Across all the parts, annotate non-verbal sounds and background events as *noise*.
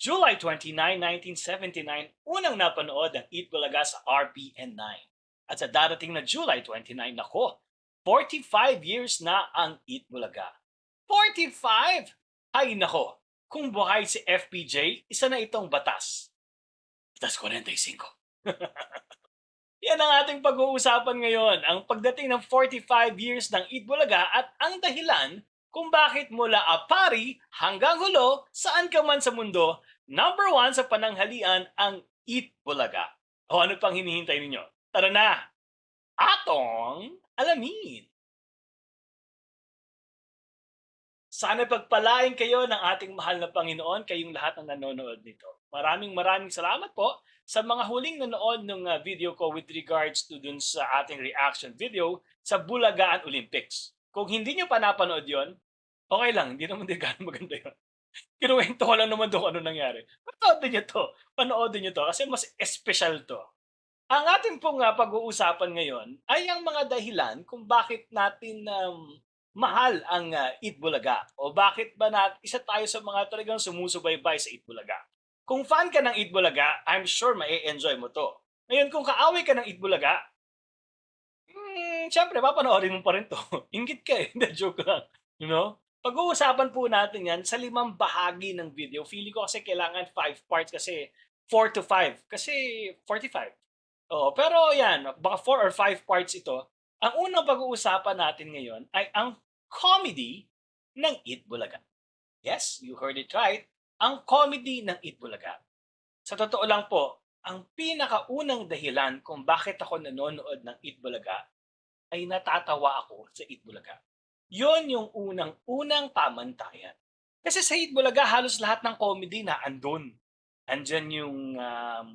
July 29, 1979, unang napanood ang Eat Bulaga sa RPN9. At sa darating na July 29, nako, 45 years na ang Eat Bulaga. 45! Ay nako, kung buhay si FPJ, isa na itong batas. Batas 45. *laughs* Yan ang ating pag-uusapan ngayon, ang pagdating ng 45 years ng Eat Bulaga at ang dahilan kung bakit mula Apari hanggang hulo, saan ka man sa mundo, number one sa pananghalian ang Eat Bulaga. O ano pang hinihintay ninyo? Tara na! Atong alamin! Sana pagpalain kayo ng ating mahal na Panginoon, kayong lahat ng nanonood nito. Maraming maraming salamat po sa mga huling nanood ng uh, video ko with regards to dun sa ating reaction video sa Bulagaan Olympics. Kung hindi nyo pa napanood yon, okay lang, hindi naman din gano'ng maganda yun. Kinuwento ko lang naman doon ano nangyari. Panoodin nyo to. Panoodin nyo to kasi mas espesyal to. Ang ating pong uh, pag-uusapan ngayon ay ang mga dahilan kung bakit natin um, mahal ang uh, Eat Bulaga o bakit ba nat isa tayo sa mga talagang sumusubaybay sa Eat Bulaga. Kung fan ka ng Eat Bulaga, I'm sure mai-enjoy mo to. Ngayon, kung kaaway ka ng Eat Bulaga, hmm, syempre, papanoorin mo pa rin to. *laughs* Ingit ka eh. *laughs* Joke lang. You know? Pag-uusapan po natin yan sa limang bahagi ng video. Feeling ko kasi kailangan five parts kasi 4 to 5. Kasi 45. Oo, pero yan, baka 4 or 5 parts ito. Ang unang pag-uusapan natin ngayon ay ang comedy ng Eat Bulaga. Yes, you heard it right. Ang comedy ng Eat Bulaga. Sa totoo lang po, ang pinakaunang dahilan kung bakit ako nanonood ng Eat Bulaga ay natatawa ako sa Eat Bulaga. Yon yung unang-unang pamantayan. Kasi sa Eat Bulaga, halos lahat ng comedy na andun. Andyan yung, um,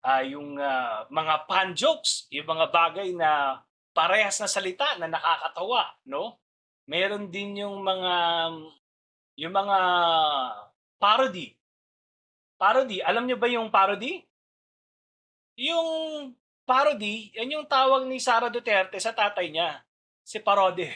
uh, yung uh, mga pan jokes, yung mga bagay na parehas na salita na nakakatawa, no? Meron din yung mga yung mga parody. Parody, alam niyo ba yung parody? Yung parody, yan yung tawag ni Sara Duterte sa tatay niya, si Parode.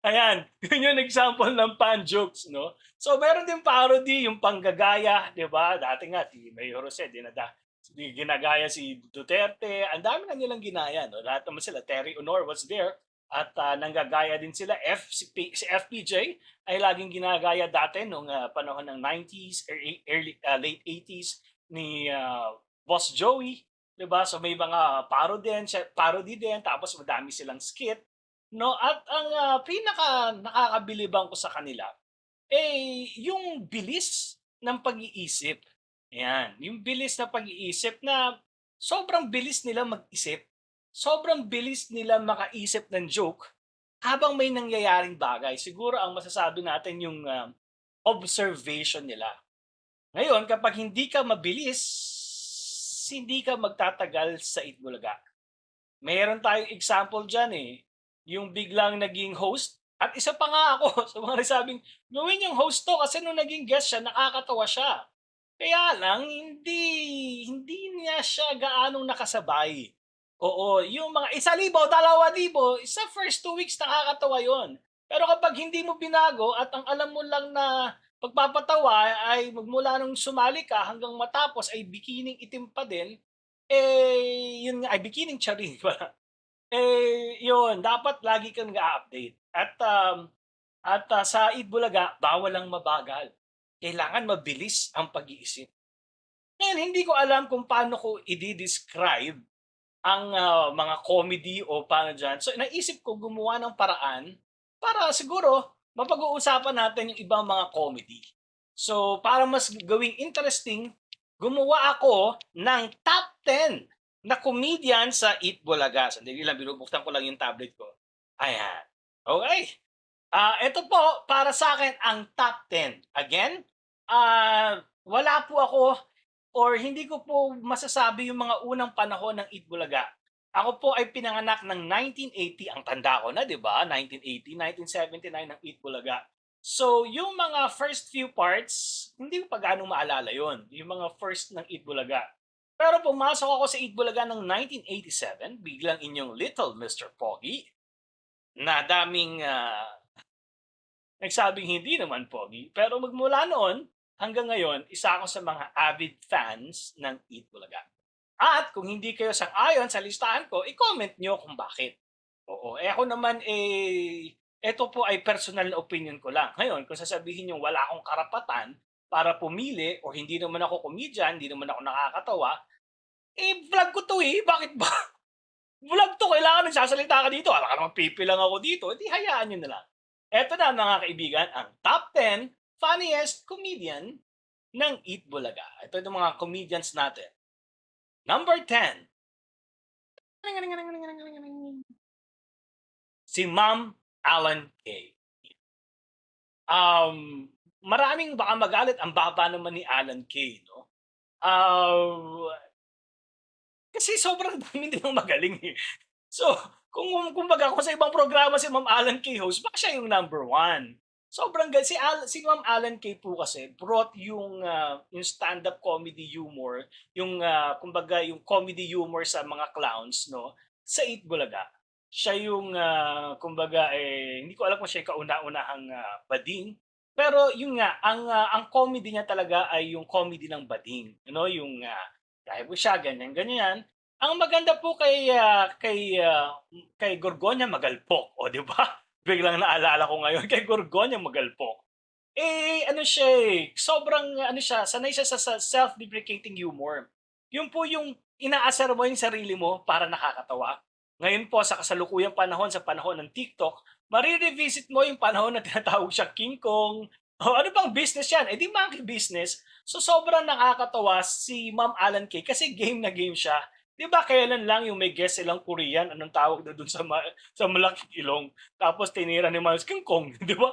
Ayan, *laughs* yun yung example ng pan jokes, no? So, meron din parody, yung panggagaya, di ba? Dati nga, si Mayor Jose, dinada, ginagaya si Duterte. Ang dami na nilang ginaya, no? Lahat naman sila. Terry Honor was there. At uh, nanggagaya din sila. F, si, si FPJ ay laging ginagaya dati nung uh, panahon ng 90s, early, uh, late 80s ni uh, Boss Joey. Diba? So may mga parody din, parody din, tapos madami silang skit. No? At ang uh, pinaka nakakabilibang ko sa kanila, eh, yung bilis ng pag-iisip. Ayan, yung bilis na pag-iisip na sobrang bilis nila mag-isip, sobrang bilis nila makaisip ng joke habang may nangyayaring bagay. Siguro ang masasabi natin yung uh, observation nila. Ngayon, kapag hindi ka mabilis, hindi ka magtatagal sa Itbulaga. Meron tayong example dyan eh yung biglang naging host. At isa pa nga ako *laughs* sa mga nasabing, gawin yung host to kasi nung naging guest siya, nakakatawa siya. Kaya lang, hindi, hindi niya siya gaanong nakasabay. Oo, yung mga isa libo, dalawa libo, sa first two weeks nakakatawa yon. Pero kapag hindi mo binago at ang alam mo lang na pagpapatawa ay magmula nung sumali ka hanggang matapos ay bikining itim pa din, eh, yun nga, ay bikining *laughs* charing eh, yun, dapat lagi kang ga-update. At, um, at uh, sa Itbulaga, bawal lang mabagal. Kailangan mabilis ang pag-iisip. Ngayon, hindi ko alam kung paano ko i-describe ang uh, mga comedy o paano dyan. So, naisip ko gumawa ng paraan para siguro mapag-uusapan natin yung ibang mga comedy. So, para mas gawing interesting, gumawa ako ng top 10 na comedian sa Eat Bulaga. Sandali lang, binubuksan ko lang yung tablet ko. Ayan. Okay. Uh, ito po, para sa akin, ang top 10. Again, uh, wala po ako or hindi ko po masasabi yung mga unang panahon ng Eat Bulaga. Ako po ay pinanganak ng 1980. Ang tanda ko na, di ba? 1980, 1979 ng Eat Bulaga. So, yung mga first few parts, hindi ko pa gaano maalala yon Yung mga first ng Eat Bulaga. Pero pumasok ako sa Itbulaga ng 1987, biglang inyong Little Mr. Pogi, na daming uh, nagsabing hindi naman pogi. Pero magmula noon hanggang ngayon, isa ako sa mga avid fans ng Eat Bulaga. At kung hindi kayo sang-ayon sa listahan ko, i-comment nyo kung bakit. Oo, eh ako naman eh, ito po ay personal na opinion ko lang. Ngayon, kung sasabihin nyo wala akong karapatan para pumili o hindi naman ako comedian, hindi naman ako nakakatawa, eh vlog ko to eh, bakit ba? *laughs* vlog to, kailangan nagsasalita ka dito. Alam ka naman pipi lang ako dito, di hayaan nyo na lang. Eto na mga kaibigan, ang top 10 funniest comedian ng Eat Bulaga. Ito yung mga comedians natin. Number 10. Si Ma'am Alan Kay. Um, maraming baka magalit, ang baba naman ni Alan Kay, no? Um, kasi sobrang *laughs* dami din magaling eh. So, kung kumbaga kung sa ibang programa si Ma'am Alan Kay host, baka siya yung number one. Sobrang galing. Si, Al, si Ma'am Alan Kay po kasi brought yung, uh, yung stand-up comedy humor, yung uh, kumbaga yung comedy humor sa mga clowns, no? Sa Eat Bulaga. Siya yung, uh, kumbaga, eh, hindi ko alam kung siya yung kauna-unahang uh, bading. Pero yun nga, ang, uh, ang comedy niya talaga ay yung comedy ng bading. You know, yung uh, po siya, ganyan, ganyan. Ang maganda po kay, uh, kay, uh, kay Gorgonya Magalpok, o di ba? *laughs* biglang naalala ko ngayon kay Gorgonya Magalpok. Eh, ano siya eh, sobrang, ano siya, sanay siya sa, sa self-deprecating humor. Yun po yung inaasar mo yung sarili mo para nakakatawa. Ngayon po, sa kasalukuyang panahon, sa panahon ng TikTok, marirevisit mo yung panahon na tinatawag siya King Kong. O ano bang business yan? Eh di monkey business. So sobrang nakakatawa si Ma'am Alan Kay kasi game na game siya. Di ba kailan lang yung may guest silang Korean, anong tawag na dun sa, ma- sa malaking ilong, tapos tinira ni Miles King Kong, *laughs* di ba?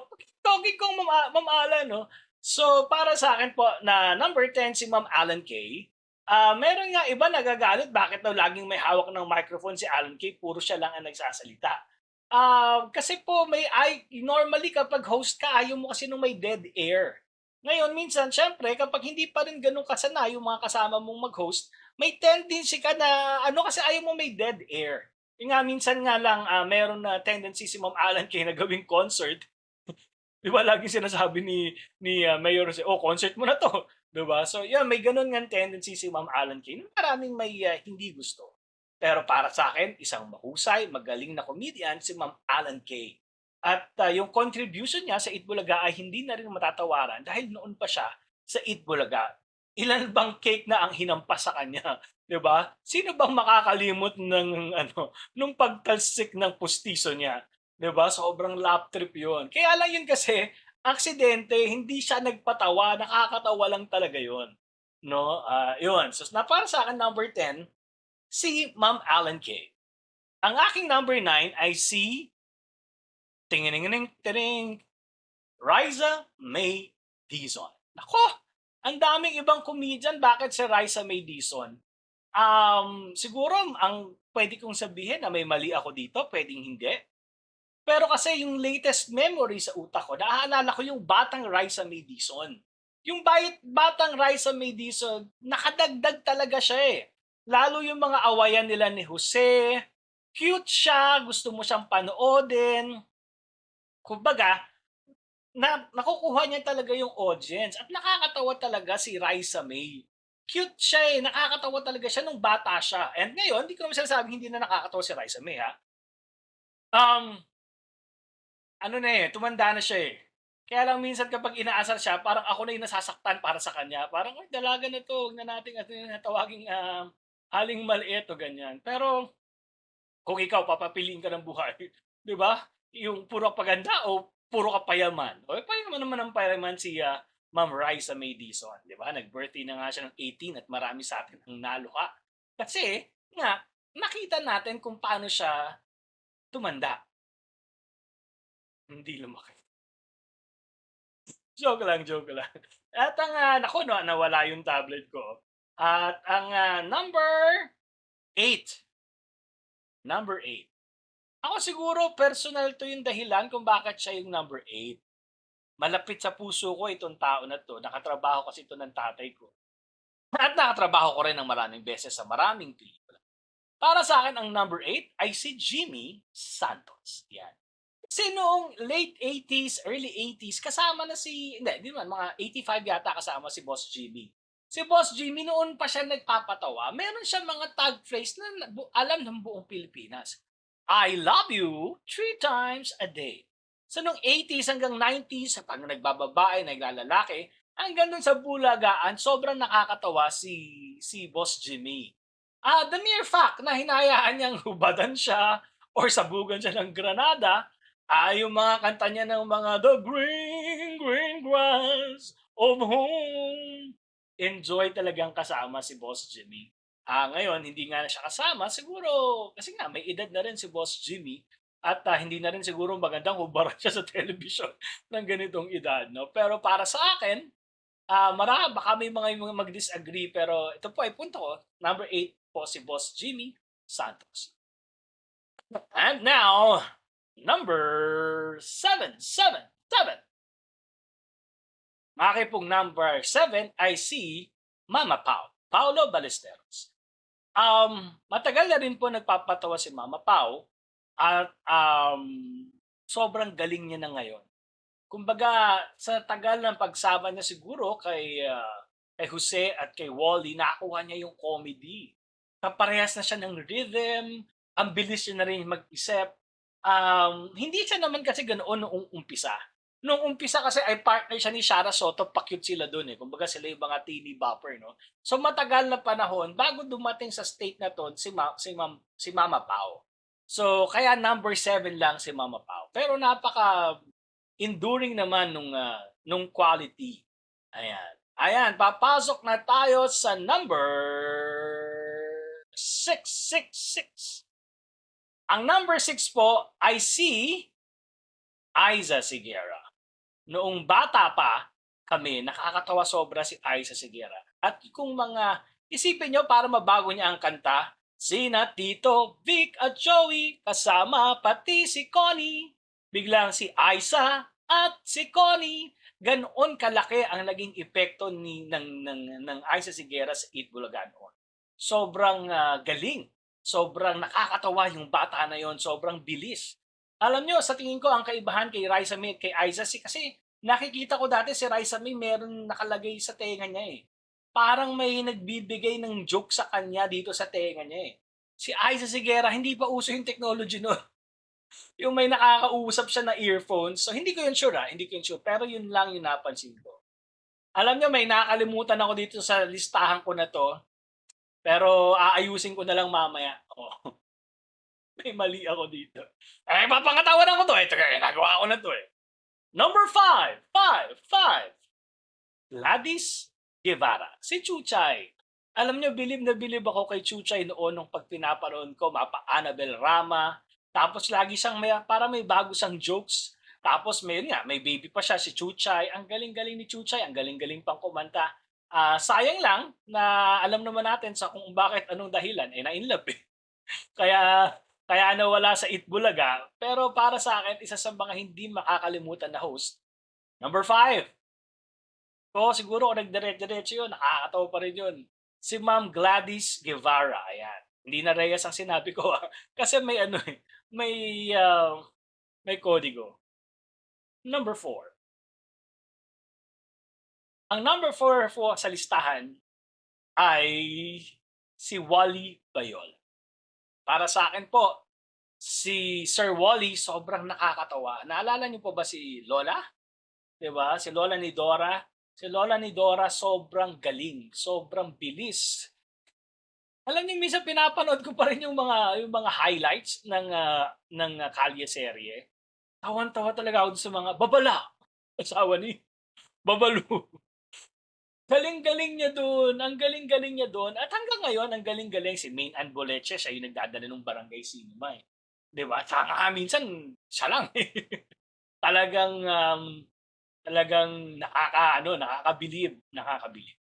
King Kong, Ma'am, Ma'am Alan, no? So, para sa akin po, na number 10 si Ma'am Alan Kay, uh, meron nga iba nagagalit, bakit daw laging may hawak ng microphone si Alan Kay, puro siya lang ang nagsasalita. Uh, kasi po, may, ay, normally kapag host ka, ayaw mo kasi nung may dead air. Ngayon, minsan, syempre, kapag hindi pa rin ganun kasana yung mga kasama mong mag-host, may tendency ka na, ano kasi ayaw mo may dead air. Yung nga, minsan nga lang, uh, meron na tendency si Ma'am Alan *laughs* Kay na gawing concert. Di ba, lagi sinasabi ni, ni uh, Mayor, oh, concert mo na to. Di ba? So, yeah, may ganun nga tendency si Ma'am Alan Kay maraming may uh, hindi gusto. Pero para sa akin, isang mahusay, magaling na comedian si Ma'am Alan Kay. At uh, yung contribution niya sa Itbulaga ay hindi na rin matatawaran dahil noon pa siya sa Itbulaga ilan bang cake na ang hinampas sa kanya, *laughs* 'di ba? Sino bang makakalimot ng ano, nung pagtalsik ng pustiso niya, 'di ba? Sobrang lap trip 'yon. Kaya lang yun kasi aksidente, hindi siya nagpatawa, nakakatawa lang talaga 'yon. No? Uh, 'yun. So na para sa akin number 10, si Ma'am Alan Kay. Ang aking number 9 ay si Tingining Ting Riza May Dizon. Nako, ang daming ibang comedian, bakit si Raisa May Dizon? Um, siguro ang pwede kong sabihin na may mali ako dito, pwedeng hindi. Pero kasi yung latest memory sa utak ko, naaalala ko yung batang Raisa May Dizon. Yung bayit, batang Raisa May Dizon, nakadagdag talaga siya eh. Lalo yung mga awayan nila ni Jose, cute siya, gusto mo siyang panoodin. Kumbaga, na nakukuha niya talaga yung audience at nakakatawa talaga si Raisa May. Cute siya eh, nakakatawa talaga siya nung bata siya. And ngayon, hindi ko naman sinasabing hindi na nakakatawa si Raisa May ha. Um, ano na eh, tumanda na siya eh. Kaya lang minsan kapag inaasar siya, parang ako na yung nasasaktan para sa kanya. Parang, ay, dalaga na to, huwag na natin at tawaging uh, haling maliit o ganyan. Pero, kung ikaw, papapiliin ka ng buhay, *laughs* di ba? Yung puro paganda o puro ka payaman. O payaman naman ang payaman si uh, Ma'am Raisa May Dizon. Di ba? Nag-birthday na nga siya ng 18 at marami sa atin ang naluka. Kasi, nga, nakita natin kung paano siya tumanda. Hindi lumaki. *laughs* joke lang, joke lang. At ang, uh, naku, no, nawala yung tablet ko. At ang uh, number 8. Number 8. Ako siguro personal to yung dahilan kung bakit siya yung number 8. Malapit sa puso ko itong tao na to. Nakatrabaho kasi ito ng tatay ko. At nakatrabaho ko rin ng maraming beses sa maraming pelikula. Para sa akin, ang number 8 ay si Jimmy Santos. Yan. Kasi noong late 80s, early 80s, kasama na si hindi, di naman, mga 85 yata kasama si Boss Jimmy. Si Boss Jimmy noon pa siya nagpapatawa, meron siya mga tag phrase na alam ng buong Pilipinas. I love you three times a day. So nung 80s hanggang 90s, pag nagbababae, naglalalaki, hanggang dun sa bulagaan, sobrang nakakatawa si si Boss Jimmy. Ah, the mere fact na hinayaan niyang *laughs* hubadan siya or sabugan siya ng granada, ah, yung mga kanta niya ng mga The Green, Green Grass of Home. Enjoy talagang kasama si Boss Jimmy. Ah, ngayon, hindi nga na siya kasama. Siguro, kasi nga, may edad na rin si Boss Jimmy. At ah, hindi na rin siguro magandang hubaran siya sa *laughs* television ng ganitong edad. No? Pero para sa akin, ah mara, baka may mga mga mag-disagree. Pero ito po ay punto ko. Number 8 po si Boss Jimmy Santos. And now, number 7, 7, 7. Mga pong number 7 ay si Mama Pau, Paolo Ballesteros. Um, matagal na rin po nagpapatawa si Mama Pau at um, sobrang galing niya na ngayon. Kumbaga, sa tagal ng pagsama niya siguro kay, ah, kay Jose at kay Wally, nakuha niya yung comedy. Kaparehas na siya ng rhythm, ang bilis niya na rin mag-isip. Um, hindi siya naman kasi ganoon noong umpisa. Noong umpisa kasi ay partner siya ni Shara Soto, pa-cute sila doon eh. Kumbaga sila yung mga teeny bopper, no? So matagal na panahon bago dumating sa state na to si, Ma- si, Mam- si Mama Pao. So kaya number 7 lang si Mama Pao. Pero napaka enduring naman nung ah, nung quality. Ayan. Ayan, papasok na tayo sa number 666. Ang number 6 po ay si Aiza Sigera. Noong bata pa kami, nakakatawa sobra si Aiza Sigera. At kung mga isipin nyo para mabago niya ang kanta, Sina Tito, Vic at Joey, kasama pati si Connie. Biglang si Aiza at si Connie. Ganoon kalaki ang naging epekto ni ng ng ng Aiza Sigera sa Eat Bulaga noon. Sobrang ah, galing. Sobrang nakakatawa yung bata na yon, sobrang bilis. Alam nyo, sa tingin ko, ang kaibahan kay Raisa May at kay si kasi nakikita ko dati si Raisa May meron nakalagay sa tenga niya eh. Parang may nagbibigay ng joke sa kanya dito sa tenga niya eh. Si Aiza Sigera, hindi pa uso yung technology no. *laughs* yung may nakakausap siya na earphones. So hindi ko yun sure ha, hindi ko yun sure. Pero yun lang yung napansin ko. Alam nyo, may nakakalimutan ako dito sa listahan ko na to. Pero aayusin ko na lang mamaya. Oh. *laughs* *laughs* May mali ako dito. Eh, papangatawanan ko to. Eh, Teka, nagawa ko na to eh. Number five. Five. Five. Gladys Guevara. Si Chuchay. Alam nyo, bilib na bilib ako kay Chuchay noon nung pag pinapanood ko, mapa Annabel Rama. Tapos lagi siyang may, para may bago siyang jokes. Tapos may, nga, may baby pa siya, si Chuchay. Ang galing-galing ni Chuchay. Ang galing-galing pang kumanta. Ah, sayang lang na alam naman natin sa kung bakit anong dahilan eh na-inlove eh. *laughs* Kaya kaya nawala sa Itbulaga. Pero para sa akin, isa sa mga hindi makakalimutan na host. Number five. So, siguro kung nagdire-diretso yun, nakakatawa pa rin yun. Si Ma'am Gladys Guevara. Ayan. Hindi na Reyes ang sinabi ko. ah. *laughs* Kasi may ano eh. May, ah, may kodigo. Number four. Ang number four po sa listahan ay si Wally Bayol. Para sa akin po, si Sir Wally sobrang nakakatawa. Naalala niyo po ba si Lola? 'Di ba? Si Lola ni Dora. Si Lola ni Dora sobrang galing, sobrang bilis. Alam niyo minsan pinapanood ko pa rin yung mga yung mga highlights ng ah, ng ah, Kalye serye. Tawan-tawa talaga ako sa mga babala. Asawa ni Babalu. Galing-galing niya doon. Ang galing-galing niya doon. At hanggang ngayon, ang galing-galing si Main Ann Boleche, siya yung nagdadala ng barangay cinema eh. 'Di ba? Tsaka nga minsan, siya lang eh. *laughs* talagang, um, talagang nakaka, ano, nakakabilib. Nakakabilib.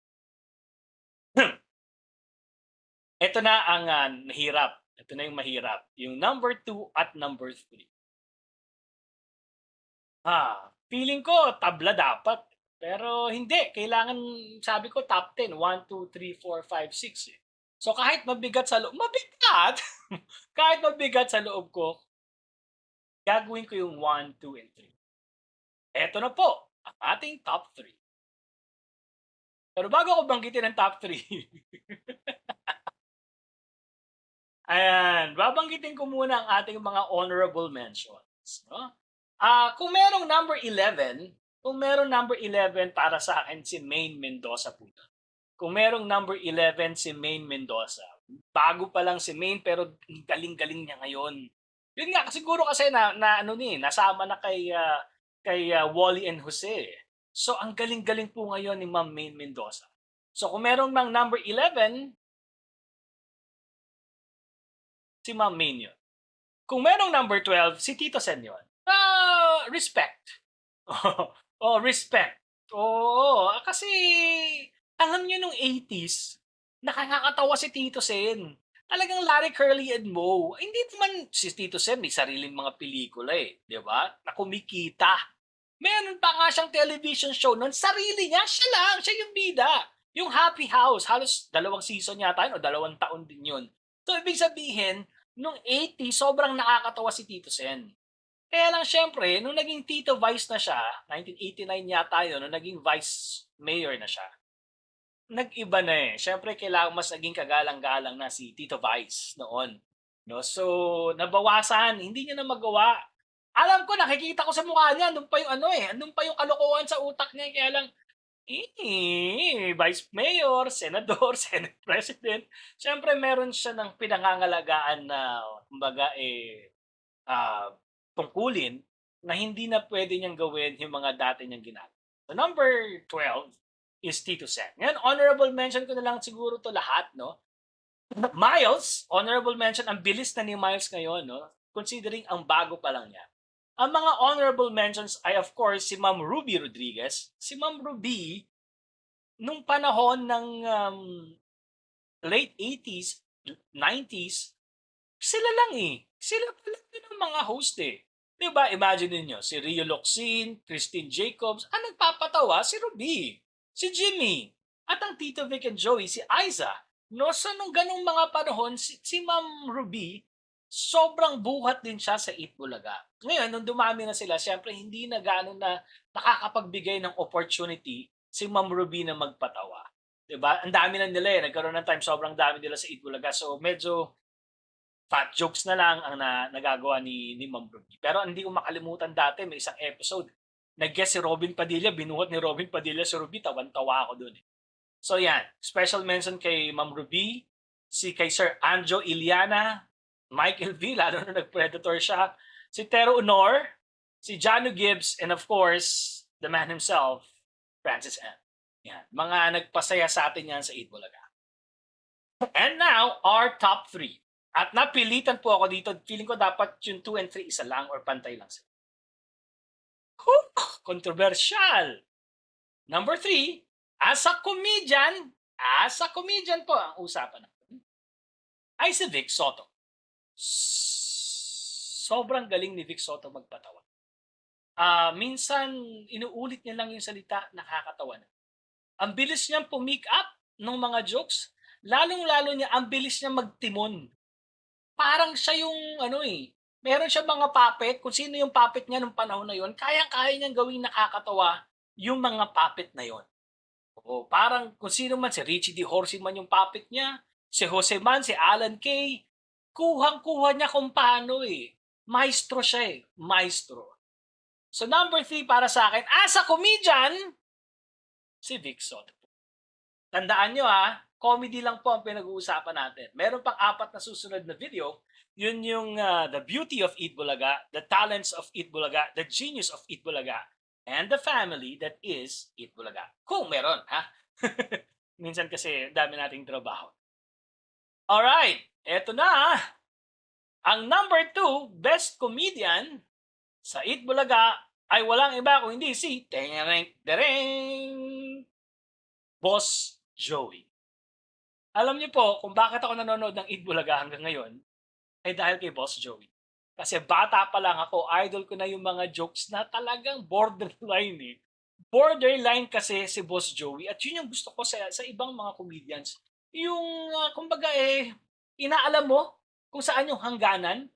*clears throat* Ito na ang ah, mahirap. Ito na yung mahirap. Yung number 2 at number 3. Ah, feeling ko tabla dapat. Pero hindi, kailangan sabi ko top 10, 1 2 3 4 5 6 eh. So kahit mabigat sa loob, mabigat. *laughs* kahit mabigat sa loob ko, gagawin ko yung 1, 2, and 3. Eto na po, ang ating top 3. Pero bago ko banggitin ang top 3, *laughs* ayan, babanggitin ko muna ang ating mga honorable mentions. No? Ah, kung merong number 11, kung merong number 11 para sa akin si Maine Mendoza po. Kung merong number 11 si Maine Mendoza, bago pa lang si Maine pero galing-galing niya ngayon. Yun nga, siguro kasi na, na ano ni, nasama na kay ah, kay ah, Wally and Jose. So ang galing-galing po ngayon ni Ma'am Maine Mendoza. So kung merong ng number 11, si Ma'am Maine yun. Kung merong number 12, si Tito Sen yun. Ah, respect. *laughs* oh, respect. Oo, kasi alam niyo nung 80s, nakakatawa si Tito Sen. Talagang Larry Curly and Moe. Hindi naman si Tito Sen may sariling mga pelikula eh, 'di ba? Na kumikita. Meron pa nga siyang television show noon, sarili niya, siya lang, siya yung bida. Yung Happy House, halos dalawang season yata yun, o dalawang taon din yun. So, ibig sabihin, nung 80, sobrang nakakatawa si Tito Sen. Kaya lang syempre, nung naging Tito Vice na siya, 1989 yata yun, nung naging Vice Mayor na siya, nag-iba na eh. Syempre, kailangan mas naging kagalang-galang na si Tito Vice noon. No? So, nabawasan. Hindi niya na magawa. Alam ko, nakikita ko sa mukha niya, andun pa yung ano eh, andun pa yung kalokohan sa utak niya. Kaya lang, eh, Vice Mayor, Senador, *laughs* Senate President. Syempre, meron siya ng pinangangalagaan na, kumbaga, eh, ah, tungkulin na hindi na pwede niyang gawin yung mga dati niyang ginagawa. So, number 12 is Tito Sen. Ngayon, honorable mention ko na lang siguro to lahat, no? Miles, honorable mention, ang bilis na ni Miles ngayon, no? Considering ang bago pa lang niya. Ang mga honorable mentions ay of course si Ma'am Ruby Rodriguez. Si Ma'am Ruby, nung panahon ng um, late 80s, 90s, sila lang eh. Sila din ang mga host eh. Di ba? Imagine niyo si Rio Locsin, Christine Jacobs, ang nagpapatawa, si Ruby, si Jimmy, at ang Tito Vic and Joey, si Aiza. No, so nung ganong mga panahon, si, si Ma'am Ruby, sobrang buhat din siya sa Eat Bulaga. Ngayon, nung dumami na sila, syempre hindi na gano'n na nakakapagbigay ng opportunity si Ma'am Ruby na magpatawa. 'Di ba? Ang dami na nila eh. Nagkaroon ng time, sobrang dami nila sa Eat Bulaga. So, medyo fat jokes na lang ang na, nagagawa ni, ni Ma'am Ruby. Pero hindi ko makalimutan dati, may isang episode, nag-guest si Robin Padilla, binuhat ni Robin Padilla si Ruby, tawan-tawa ako doon. Eh. So yan, special mention kay Ma'am Ruby, si kay Sir Anjo Iliana, Michael V, *laughs* lalo na nag-predator siya, si Tero Honor, si Janu Gibbs, and of course, the man himself, Francis M. Yan, mga nagpasaya sa atin yan sa Eid Bulaga. And now, our top three. At napilitan po ako dito, feeling ko dapat yung 2 and 3 isa lang or pantay lang sila. Whew, controversial. Number 3, as a comedian, as a comedian po ang usapan natin, ay si Vic Soto. Sobrang galing ni Vic Soto magpatawa. Ah, minsan inuulit niya lang yung salita, nakakatawa na. Ang bilis niyang pumick up ng mga jokes, lalong-lalo niya ang bilis niya magtimon. Parang siya yung ano eh, meron siya mga puppet, kung sino yung puppet niya nung panahon na yon, kayang-kaya niyang gawing nakakatawa yung mga puppet na yon. Oo, parang kung sino man, si Richie D. Horsey man yung puppet niya, si Jose man, si Alan Kay, kuhang-kuha niya kung paano eh. Maestro siya eh. Maestro. So number three para sa akin, as a comedian, si Vic Soto. Tandaan nyo ha, comedy lang po ang pinag-uusapan natin. Meron pang apat na susunod na video. Yun yung uh, The Beauty of Eat Bulaga, The Talents of Eat Bulaga, The Genius of Eat Bulaga, and The Family that is Eat Bulaga. Kung meron, ha? *laughs* Minsan kasi dami nating trabaho. Alright, eto na. Ang number two, best comedian sa Eat Bulaga ay walang iba kung hindi si Tereng Tereng Boss Joey. Alam niyo po kung bakit ako nanonood ng Eat Bulaga hanggang ngayon ay dahil kay Boss Joey. Kasi bata pa lang ako, idol ko na yung mga jokes na talagang borderline eh. Borderline kasi si Boss Joey at yun yung gusto ko sa, sa ibang mga comedians. Yung, uh, kumbaga eh, inaalam mo kung saan yung hangganan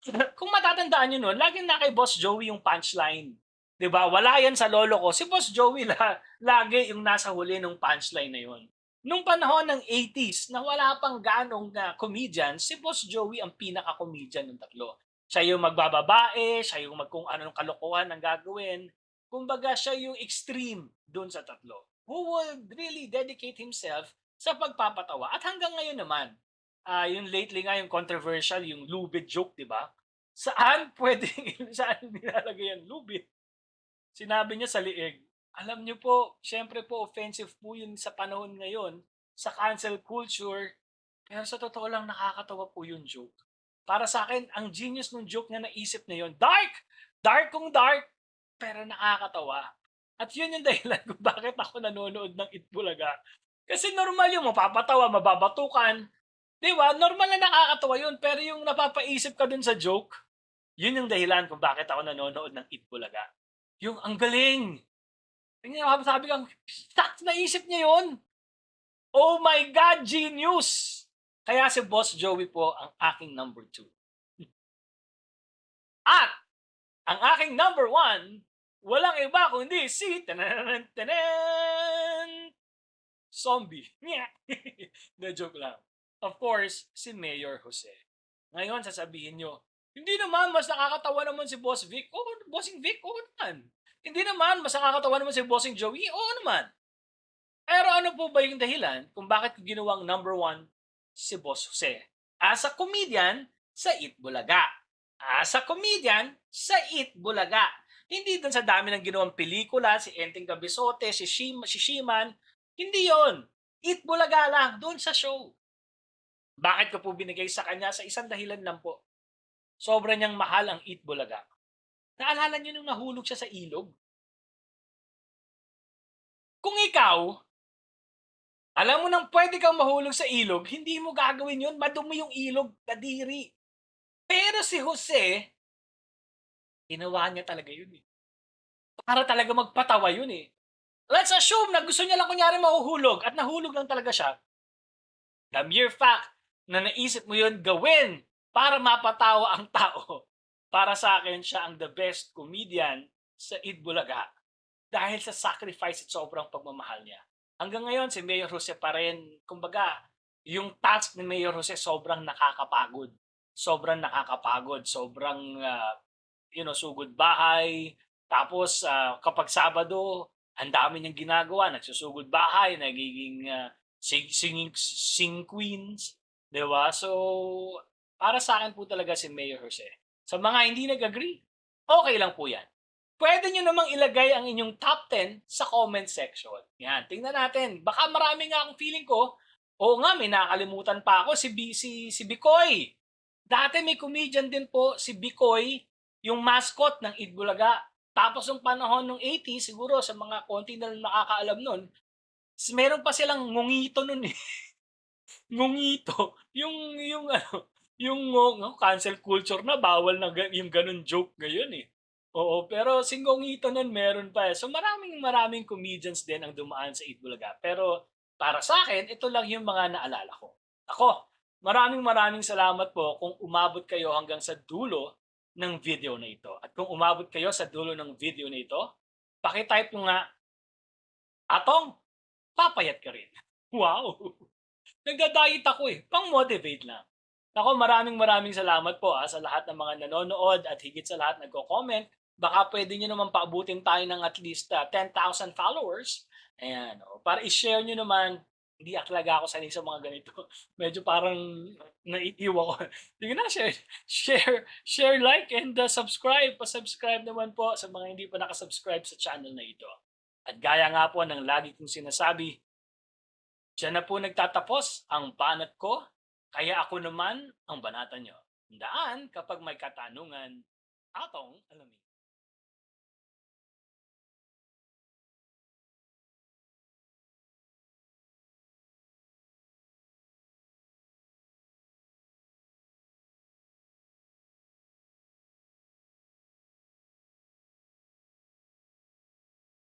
*laughs* Kung matatandaan niyo nun, laging na kay Boss Joey yung punchline. 'Di ba? Wala yan sa lolo ko. Si Boss Joey la lagi yung nasa huli ng punchline na yun. Nung panahon ng 80s na wala pang ganong na comedian, si Boss Joey ang pinaka-comedian ng tatlo. Siya yung magbababae, siya yung mag kung anong kalokohan ang gagawin. Kumbaga siya yung extreme dun sa tatlo. Who would really dedicate himself sa pagpapatawa. At hanggang ngayon naman, ah yung lately nga yung controversial, yung lubid joke, di ba? Saan pwedeng, *laughs* saan nilalagay ang lubid? Sinabi niya sa liig, alam niyo po, syempre po offensive po yun sa panahon ngayon, sa cancel culture, pero sa totoo lang nakakatawa po yung joke. Para sa akin, ang genius ng joke na naisip na yun, dark! Dark kung dark, pero nakakatawa. At yun yung *laughs* dahilan kung bakit ako nanonood ng Itbulaga. Kasi normal yung mapapatawa, mababatukan. Di ba? Normal na nakakatawa yun. Pero yung napapaisip ka dun sa joke, yun yung dahilan kung bakit ako nanonood ng Itbulaga. Yung ang galing! Tingnan sabi ko, shucks, naisip niya yun! Oh my God, genius! Kaya si Boss Joey po ang aking number two. At ang aking number one, walang iba kundi si tananan, tanan, zombie. *laughs* Na joke lang. Of course, si Mayor Jose. Ngayon, sasabihin nyo, hindi naman, mas nakakatawa naman si Boss Vic. Oo, Bossing Vic, oo naman. Hindi naman, mas nakakatawa naman si Bossing Joey. Oo naman. Pero ano po ba yung dahilan kung bakit ginawang number one si Boss Jose? As a comedian, sa Eat Bulaga. As a comedian, sa Eat Bulaga. Hindi dun sa dami ng ginawang pelikula, si Enteng Gabisote, si, Shim, si Shiman. Hindi yon. Eat Bulaga lang, doon sa show. Bakit ko po binigay sa kanya? Sa isang dahilan lang po. Sobra niyang mahal ang Eat Bulaga. Naalala niyo nung nahulog siya sa ilog? Kung ikaw, alam mo nang pwede kang mahulog sa ilog, hindi mo gagawin yun, madumi yung ilog, kadiri. Pero si Jose, ginawa niya talaga yun eh. Para talaga magpatawa yun eh. Let's assume na gusto niya lang kunyari mahuhulog at nahulog lang talaga siya. The mere fact na naisip mo yun gawin para mapatawa ang tao. Para sa akin, siya ang the best comedian sa Idbulaga. Dahil sa sacrifice at sobrang pagmamahal niya. Hanggang ngayon, si Mayor Jose pa rin, kumbaga, yung task ni Mayor Jose sobrang nakakapagod. Sobrang nakakapagod. Sobrang, uh, you know, sugod bahay. Tapos, uh, kapag Sabado, ang dami niyang ginagawa. Nagsusugod bahay, nagiging uh, sing, sing, sing queens. Di ba? So, para sa akin po talaga si Mayor Jose. Sa mga hindi nag-agree, okay lang po yan. Pwede nyo namang ilagay ang inyong top 10 sa comment section. Yan, tingnan natin. Baka marami nga akong feeling ko, oo nga, may nakalimutan pa ako, si, B, si, si Bikoy. Dati may comedian din po, si Bikoy, yung mascot ng Idbulaga. Tapos yung panahon ng 80 siguro sa mga konti na nakakaalam nun, meron pa silang ngungito nun eh. *laughs* ngungito. Yung, yung ano, yung no, cancel culture na bawal na yung ganun joke ngayon eh. Oo, pero singgongito nun meron pa eh. So maraming maraming comedians din ang dumaan sa Itbulaga. Pero para sa akin, ito lang yung mga naalala ko. Ako, maraming maraming salamat po kung umabot kayo hanggang sa dulo ng video na ito. At kung umabot kayo sa dulo ng video na ito, pakitype nyo nga, Atong, papayat ka rin. *laughs* Wow! Nagda-diet ako eh. Pang-motivate lang. Ako, maraming maraming salamat po ah, sa lahat ng mga nanonood at higit sa lahat nagko-comment. Baka pwede nyo naman paabutin tayo ng at least uh, 10,000 followers. Ayan, oh, para i-share nyo naman, hindi talaga ako sanay sa mga ganito. *laughs* Medyo parang naiiwa ko. *laughs* Sige na, share, share, share, like, and uh, subscribe. Pa-subscribe naman po sa mga hindi pa nakasubscribe sa channel na ito. At gaya nga po ng lagi kong sinasabi, Diyan na po nagtatapos ang banat ko kaya ako naman ang banata nyo. Daan kapag may katanungan, atong alamin.